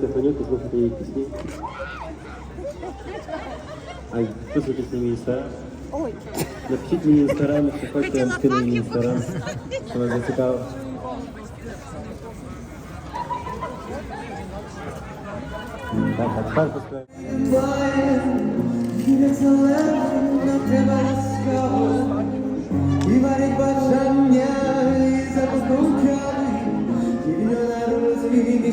Симфонію послухати її пісні. А послухайте мій інстаграм. Ой, Напишіть мені інстаграм, якщо хочете, я вам скину мій інстаграм. Що вас зацікавило. Так, а тепер поспіваємо. І варить бажання, і заблукали, і на розвід і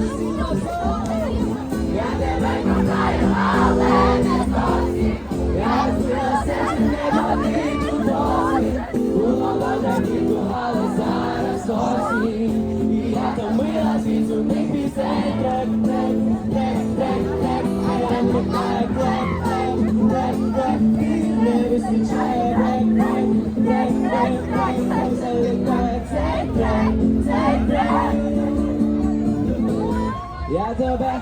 Yeah, the best.